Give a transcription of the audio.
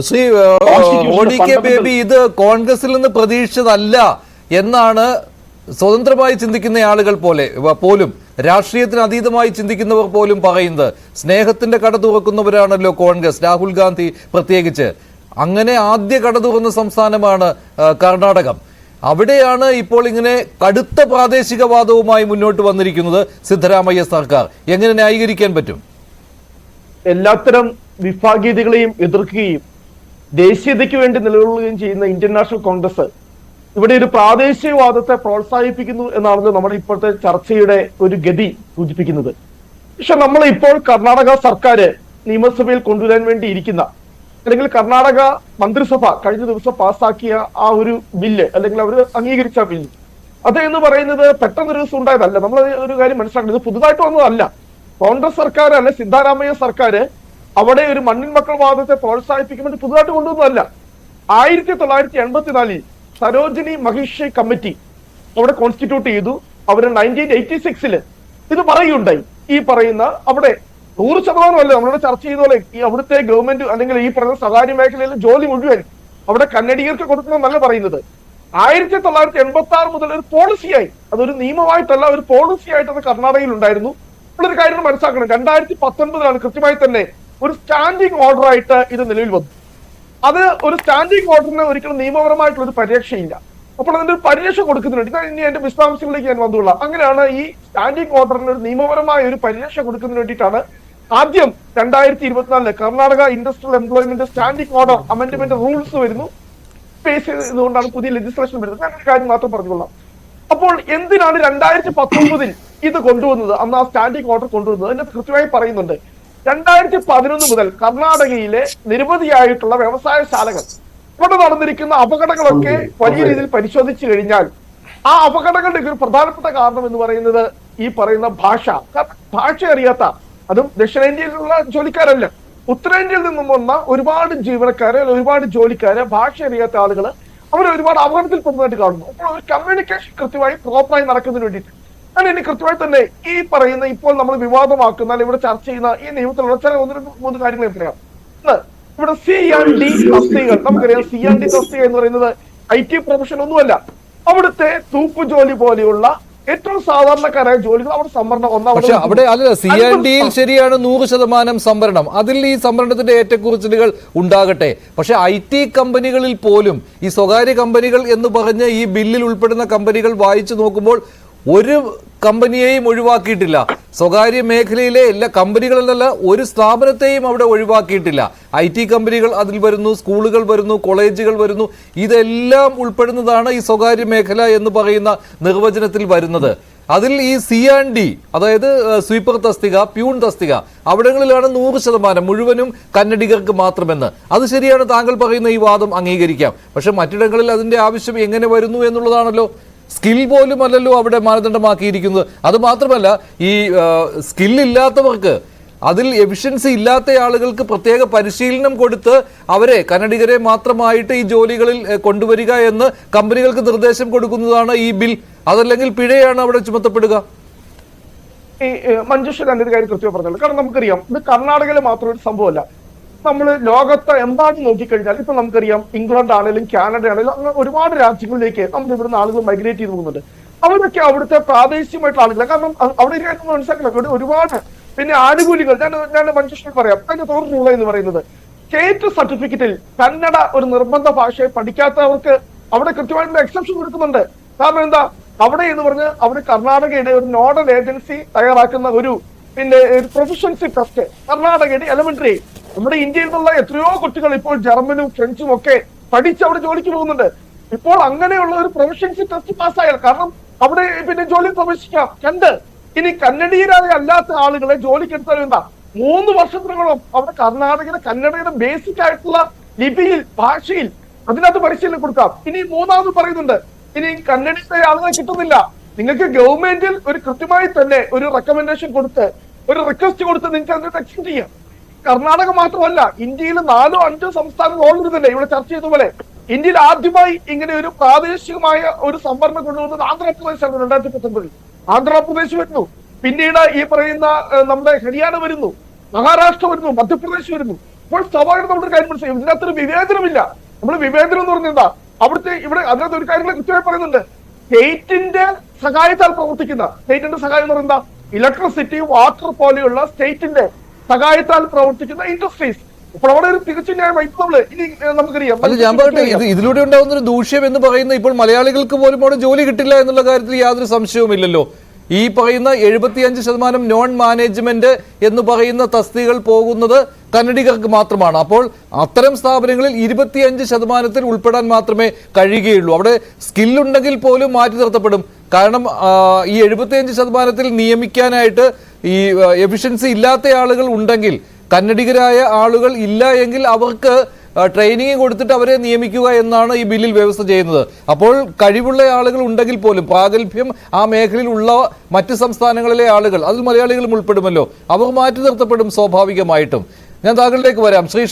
Shri O D K Baby ഇത് കോൺഗ്രസിൽ നിന്ന് പ്രതീക്ഷിച്ചതല്ല എന്നാണ് സ്വതന്ത്രമായി ചിന്തിക്കുന്ന ആളുകൾ പോലെ പോലും രാഷ്ട്രീയത്തിന് അതീതമായി ചിന്തിക്കുന്നവർ പോലും പറയുന്നത്. സ്നേഹത്തിന്റെ കട തുറക്കുന്നവരാണല്ലോ കോൺഗ്രസ് രാഹുൽ ഗാന്ധി പ്രത്യേകിച്ച്. അങ്ങനെ ആദ്യ കട തുറന്ന സംസ്ഥാനമാണ് കർണാടകം. അവിടെയാണ് ഇപ്പോൾ ഇങ്ങനെ കടുത്ത പ്രാദേശികവാദവുമായി മുന്നോട്ട് വന്നിരിക്കുന്നത് സിദ്ധരാമയ്യ സർക്കാർ. എങ്ങനെ ന്യായീകരിക്കാൻ പറ്റും? എല്ലാത്തരം വിഭാഗീയതകളെയും എതിർക്കുകയും ദേശീയതയ്ക്ക് വേണ്ടി നിലകൊള്ളുകയും ചെയ്യുന്ന ഇന്ത്യൻ നാഷണൽ കോൺഗ്രസ് ഇവിടെ ഒരു പ്രാദേശികവാദത്തെ പ്രോത്സാഹിപ്പിക്കുന്നു എന്നാണല്ലോ നമ്മുടെ ഇപ്പോഴത്തെ ചർച്ചയുടെ ഒരു ഗതി സൂചിപ്പിക്കുന്നത്. പക്ഷെ നമ്മൾ ഇപ്പോൾ കർണാടക സർക്കാർ നിയമസഭയിൽ കൊണ്ടുവരാൻ വേണ്ടി ഇരിക്കുന്ന അല്ലെങ്കിൽ കർണാടക മന്ത്രിസഭ കഴിഞ്ഞ ദിവസം പാസ്സാക്കിയ ആ ഒരു ബില്ല് അല്ലെങ്കിൽ അവർ അംഗീകരിച്ച ബില്ല്. അത് എന്ന് പറയുന്നത് പെട്ടെന്നൊരു ദിവസം ഉണ്ടായതല്ല. നമ്മൾ ഒരു കാര്യം മനസ്സിലാക്കുന്നത് പുതുതായിട്ട് വന്നതല്ല. കോൺഗ്രസ് സർക്കാർ അല്ലെ സിദ്ധാരാമയ്യ സർക്കാർ അവിടെ ഒരു മണ്ണിൻ മക്കൾ വാദത്തെ പ്രോത്സാഹിപ്പിക്കാൻ വേണ്ടി പുതുതായിട്ട് കൊണ്ടുവന്നതല്ല. ആയിരത്തി തൊള്ളായിരത്തി എൺപത്തിനാലിൽ സരോജിനി മഹിഷി കമ്മിറ്റി അവിടെ കോൺസ്റ്റിറ്റ്യൂട്ട് ചെയ്തു. അവർ നയന്റീൻ എയ്റ്റി സിക്സിൽ ഇത് പറയുകയുണ്ടായി. ഈ പറയുന്ന അവിടെ നൂറ് ശതമാനമല്ല നമ്മളിവിടെ ചർച്ച ചെയ്ത പോലെ ഈ അവിടുത്തെ ഗവൺമെന്റ് അല്ലെങ്കിൽ ഈ പറയുന്ന സ്വകാര്യ മേഖലയിലെ ജോലി മുഴുവൻ അവിടെ കന്നഡികർക്ക് കൊടുക്കണമെന്നല്ല പറയുന്നത്. ആയിരത്തി തൊള്ളായിരത്തി എൺപത്തി ആറ് മുതൽ ഒരു പോളിസിയായി അതൊരു നിയമമായിട്ടല്ല ഒരു പോളിസി ആയിട്ട് അത് കർണാടകയിൽ ഉണ്ടായിരുന്നു. ഒരു കാര്യം മനസ്സിലാക്കണം. രണ്ടായിരത്തി പത്തൊൻപതിലാണ് കൃത്യമായി തന്നെ ഒരു സ്റ്റാൻഡിംഗ് ഓർഡർ ആയിട്ട് ഇത് നിലവിൽ വന്നു. അത് ഒരു സ്റ്റാൻഡിംഗ് ഓർഡറിന് ഒരിക്കലും നിയമപരമായിട്ടുള്ള ഒരു പരിരക്ഷയില്ല. അപ്പോൾ അതിന്റെ ഒരു പരിരക്ഷ കൊടുക്കുന്നുണ്ട് ഇതാണ് ഇനി എന്റെ വിശദാംശങ്ങളിലേക്ക് ഞാൻ വന്നുകൊള്ളാം. അങ്ങനെയാണ് ഈ സ്റ്റാൻഡിംഗ് ഓർഡറിന് ഒരു നിയമപരമായ ഒരു പരിരക്ഷ കൊടുക്കുന്നതിന് വേണ്ടിയിട്ടാണ് ആദ്യം രണ്ടായിരത്തി ഇരുപത്തിനാലിൽ Karnataka industrial employment standing order amendment rules വരുന്നു. ഫേസ് ചെയ്തുകൊണ്ടാണ് പുതിയ ലെജിസ്ലേഷൻ വരുന്നത്. ഞാൻ ഒരു കാര്യം മാത്രം പറഞ്ഞുകൊള്ളാം. അപ്പോൾ എന്തിനാണ് രണ്ടായിരത്തി പത്തൊമ്പതിൽ ഇത് കൊണ്ടുവന്നത്? അന്ന് ആ സ്റ്റാൻഡിംഗ് ഓർഡർ കൊണ്ടുവന്നത്. അതിനകത്ത് കൃത്യമായി പറയുന്നുണ്ട്. രണ്ടായിരത്തി പതിനൊന്ന് മുതൽ കർണാടകയിലെ നിരവധിയായിട്ടുള്ള വ്യവസായ ശാലകൾ. ഇവിടെ നടന്നിരിക്കുന്ന അപകടങ്ങളൊക്കെ വലിയ രീതിയിൽ പരിശോധിച്ചു കഴിഞ്ഞാൽ ആ അപകടങ്ങളുടെ ഒരു പ്രധാനപ്പെട്ട കാരണം എന്ന് പറയുന്നത് ഈ പറയുന്ന ഭാഷ. ഭാഷ അറിയാത്ത അതും ദക്ഷിണേന്ത്യയിലുള്ള ജോലിക്കാരല്ല. ഉത്തരേന്ത്യയിൽ നിന്നും വന്ന ഒരുപാട് ജീവനക്കാരെ അല്ലെങ്കിൽ ഒരുപാട് ജോലിക്കാരെ ഭാഷ അറിയാത്ത ആളുകൾ അവർ ഒരുപാട് അപകടത്തിൽ പോകുന്നതായിട്ട് കാണുന്നു. അപ്പോൾ ഒരു കമ്മ്യൂണിക്കേഷൻ കൃത്യമായി പ്രോപ്പറായി നടക്കുന്നതിന് വേണ്ടിയിട്ട് ഞാൻ ഇനി കൃത്യമായി തന്നെ ഈ പറയുന്ന ഇപ്പോൾ നമ്മൾ വിവാദമാക്കുന്ന ഇവിടെ ചർച്ച ചെയ്യുന്ന ഈ നിയമത്തിലുള്ള ചില ഒന്ന് മൂന്ന് കാര്യങ്ങൾ എത്രയാ ഇവിടെ സി ആൻ ഡി തസ്തികൾ നമുക്കറിയാം സി ആൻഡ് ഡി തസ്തിക എന്ന് പറയുന്നത് ഐ ടി പ്രൊഫഷൻ ഒന്നുമല്ല. അവിടുത്തെ തൂപ്പ് ജോലി പോലെയുള്ള ഏറ്റവും സാധാരണക്കാരായ ജോലികൾ അവിടെ സംവരണം ഒന്നാമത് പക്ഷെ അവിടെ അല്ല സി ആൻ ഡിയിൽ ശരിയാണ് നൂറ് ശതമാനം സംവരണം. അതിൽ ഈ സംവരണത്തിന്റെ ഏറ്റക്കുറിച്ചിലുകൾ ഉണ്ടാകട്ടെ. പക്ഷെ ഐ ടി കമ്പനികളിൽ പോലും ഈ സ്വകാര്യ കമ്പനികൾ എന്ന് പറഞ്ഞ് ഈ ബില്ലിൽ ഉൾപ്പെടുന്ന കമ്പനികൾ വായിച്ചു നോക്കുമ്പോൾ ഒരു കമ്പനിയെയും ഒഴിവാക്കിയിട്ടില്ല. സ്വകാര്യ മേഖലയിലെ എല്ലാ കമ്പനികളിലല്ല ഒരു സ്ഥാപനത്തെയും അവിടെ ഒഴിവാക്കിയിട്ടില്ല. ഐ ടി കമ്പനികൾ അതിൽ വരുന്നു സ്കൂളുകൾ വരുന്നു കോളേജുകൾ വരുന്നു. ഇതെല്ലാം ഉൾപ്പെടുന്നതാണ് ഈ സ്വകാര്യ മേഖല എന്ന് പറയുന്ന നിർവചനത്തിൽ വരുന്നത്. അതിൽ ഈ സി ആൻഡ് ഡി അതായത് സ്വീപ്പർ തസ്തിക പ്യൂൺ തസ്തിക അവിടങ്ങളിലാണ് നൂറ് ശതമാനം മുഴുവനും കന്നഡികർക്ക് മാത്രമെന്ന്. അത് ശരിയാണ് താങ്കൾ പറയുന്ന ഈ വാദം അംഗീകരിക്കാം. പക്ഷെ മറ്റിടങ്ങളിൽ അതിന്റെ ആവശ്യം എങ്ങനെ വരുന്നു എന്നുള്ളതാണല്ലോ. സ്കിൽ പോലും അല്ലല്ലോ അവിടെ മാനദണ്ഡമാക്കിയിരിക്കുന്നത്. അത് മാത്രമല്ല ഈ ഇല്ലാത്തവർക്ക് അതിൽ എഫിഷ്യൻസി ഇല്ലാത്ത ആളുകൾക്ക് പ്രത്യേക പരിശീലനം കൊടുത്ത് അവരെ കന്നഡികരെ മാത്രമായിട്ട് ഈ ജോലികളിൽ കൊണ്ടുവരിക എന്ന് കമ്പനികൾക്ക് നിർദ്ദേശം കൊടുക്കുന്നതാണ് ഈ ബിൽ. അതല്ലെങ്കിൽ പിഴയാണ് അവിടെ ചുമത്തപ്പെടുക. ഈ മഞ്ജുഷ ഒരു കാര്യം കൃത്യമായി പറഞ്ഞത് കാരണം നമുക്കറിയാം ഇത് കർണാടകയിൽ മാത്രം ഒരു സംഭവമല്ല. നമ്മൾ ലോകത്ത് എന്താണ് നോക്കിക്കഴിഞ്ഞാൽ ഇപ്പൊ നമുക്കറിയാം ഇംഗ്ലണ്ട് ആണെങ്കിലും കാനഡ ആണെങ്കിലും അങ്ങനെ ഒരുപാട് രാജ്യങ്ങളിലേക്ക് നമ്മൾ ഇവിടുന്ന് ആളുകൾ മൈഗ്രേറ്റ് ചെയ്ത് പോകുന്നുണ്ട്. അവരൊക്കെ അവിടുത്തെ പ്രാദേശികമായിട്ടുള്ള ആളുകൾ കാരണം അവിടെ മനസ്സിലാക്കണം ഒരുപാട് പിന്നെ ആനുകൂല്യങ്ങൾ. ഞാൻ ഞാൻ മഞ്ജുഷ പറയാം. അതിന്റെ തോർ റൂൾ എന്ന് പറയുന്നത് സ്റ്റേറ്റ് സർട്ടിഫിക്കറ്റിൽ കന്നഡ ഒരു നിർബന്ധ ഭാഷയെ പഠിക്കാത്തവർക്ക് അവിടെ കൃത്യമായിട്ടുള്ള എക്സെപ്ഷൻ കൊടുക്കുന്നുണ്ട്. കാരണം എന്താ? അവിടെ എന്ന് പറഞ്ഞ് അവിടെ കർണാടകയുടെ ഒരു നോഡൽ ഏജൻസി തയ്യാറാക്കുന്ന ഒരു പിന്നെ ഒരു പ്രൊഫഷൻസി ടെസ്റ്റ് കർണാടകയുടെ എലമെന്ററി നമ്മുടെ ഇന്ത്യയിൽ നിന്നുള്ള എത്രയോ കുട്ടികൾ ഇപ്പോൾ ജർമ്മനും ഫ്രഞ്ചും ഒക്കെ പഠിച്ച് അവിടെ ജോലിക്ക് പോകുന്നുണ്ട്. ഇപ്പോൾ അങ്ങനെയുള്ള ഒരു പ്രൊഫഷൻസി ടെസ്റ്റ് പാസ്സായാൽ കാരണം അവിടെ പിന്നെ ജോലി പ്രവേശിക്കാം. രണ്ട് ഇനി കന്നഡീയരായ അല്ലാത്ത ആളുകളെ ജോലിക്ക് എടുത്താൽ എന്താ? മൂന്ന് വർഷത്തിനോളം അവിടെ കർണാടകയുടെ കന്നഡയുടെ ബേസിക് ആയിട്ടുള്ള ലിപിയിൽ ഭാഷയിൽ അതിനകത്ത് പരിശീലനം കൊടുക്കാം. ഇനി മൂന്നാമത് പറയുന്നുണ്ട്. ഇനി കന്നഡയുടെ ആളുകളെ കിട്ടുന്നില്ല. നിങ്ങൾക്ക് ഗവൺമെന്റിൽ ഒരു കൃത്യമായി തന്നെ ഒരു റെക്കമെൻഡേഷൻ കൊടുത്ത് ഒരു റിക്വസ്റ്റ് കൊടുത്ത് നിങ്ങൾക്ക് അതിനകത്ത് എക്സ്റ്റെൻഡ് ചെയ്യാം. കർണാടക മാത്രമല്ല ഇന്ത്യയിൽ നാലോ അഞ്ചോ സംസ്ഥാനങ്ങൾ ഓൾറെഡി തന്നെ ഇവിടെ ചർച്ച ചെയ്ത പോലെ. ഇന്ത്യയിൽ ആദ്യമായി ഇങ്ങനെ ഒരു പ്രാദേശികമായ ഒരു സംവരണം കൊണ്ടുവന്നത് ആന്ധ്രാപ്രദേശാണ് രണ്ടായിരത്തി പത്തൊമ്പതിൽ ആന്ധ്രാപ്രദേശ് വരുന്നു. പിന്നീട് ഈ പറയുന്ന നമ്മുടെ ഹരിയാന വരുന്നു. മഹാരാഷ്ട്ര വരുന്നു. മധ്യപ്രദേശ് വരുന്നു. അപ്പോൾ സ്വാഭാവികം നമ്മുടെ കാര്യം മനസ്സിലായി. ഇതിനകത്തൊരു വിവേചനമില്ല. നമ്മൾ വിവേചനം എന്ന് പറഞ്ഞാൽ അവിടുത്തെ ഇവിടെ അതിനകത്ത് ഒരു കാര്യം കൃത്യമായി പറയുന്നുണ്ട്. സ്റ്റേറ്റിന്റെ സഹായത്താൽ പ്രവർത്തിക്കുന്ന സ്റ്റേറ്റിന്റെ സഹായം എന്ന് പറയുന്നത് ഇലക്ട്രിസിറ്റി വാട്ടർ പോലെയുള്ള സ്റ്റേറ്റിന്റെ സഹായത്താൽ പ്രവർത്തിക്കുന്ന ഇൻഡസ്ട്രീസ് അല്ല ഞാൻ പറയട്ടെ ഇത് ഇതിലൂടെ ഉണ്ടാകുന്ന ഒരു ദൂഷ്യം എന്ന് പറയുന്ന ഇപ്പോൾ മലയാളികൾക്ക് പോലും അവിടെ ജോലി കിട്ടില്ല എന്നുള്ള കാര്യത്തിൽ യാതൊരു സംശയവുമില്ലല്ലോ ഈ പറയുന്ന എഴുപത്തിയഞ്ച് ശതമാനം നോൺ മാനേജ്മെന്റ് എന്ന് പറയുന്ന തസ്തികൾ പോകുന്നത് കന്നഡികർക്ക് മാത്രമാണ്. അപ്പോൾ അത്തരം സ്ഥാപനങ്ങളിൽ ഇരുപത്തിയഞ്ച് ശതമാനത്തിൽ ഉൾപ്പെടാൻ മാത്രമേ കഴിയുകയുള്ളൂ. അവിടെ സ്കില്ലുണ്ടെങ്കിൽ പോലും മാറ്റി നിർത്തപ്പെടും. കാരണം ഈ എഴുപത്തിയഞ്ച് ശതമാനത്തിൽ നിയമിക്കാനായിട്ട് ഈ എഫിഷ്യൻസി ഇല്ലാത്ത ആളുകൾ ഉണ്ടെങ്കിൽ കന്നഡികരായ ആളുകൾ ഇല്ല എങ്കിൽ അവർക്ക് ട്രെയിനിങ് കൊടുത്തിട്ട് അവരെ നിയമിക്കുക എന്നാണ് ഈ ബില്ലിൽ വ്യവസ്ഥ ചെയ്യുന്നത്. അപ്പോൾ കഴിവുള്ള ആളുകൾ ഉണ്ടെങ്കിൽ പോലും പ്രാഗൽഭ്യം ആ മേഖലയിൽ ഉള്ള മറ്റ് സംസ്ഥാനങ്ങളിലെ ആളുകൾ അതിൽ മലയാളികളും ഉൾപ്പെടുമല്ലോ അവർ മാറ്റി നിർത്തപ്പെടും സ്വാഭാവികമായിട്ടും. ഞാൻ താങ്കളിലേക്ക് വരാം. ശ്രീ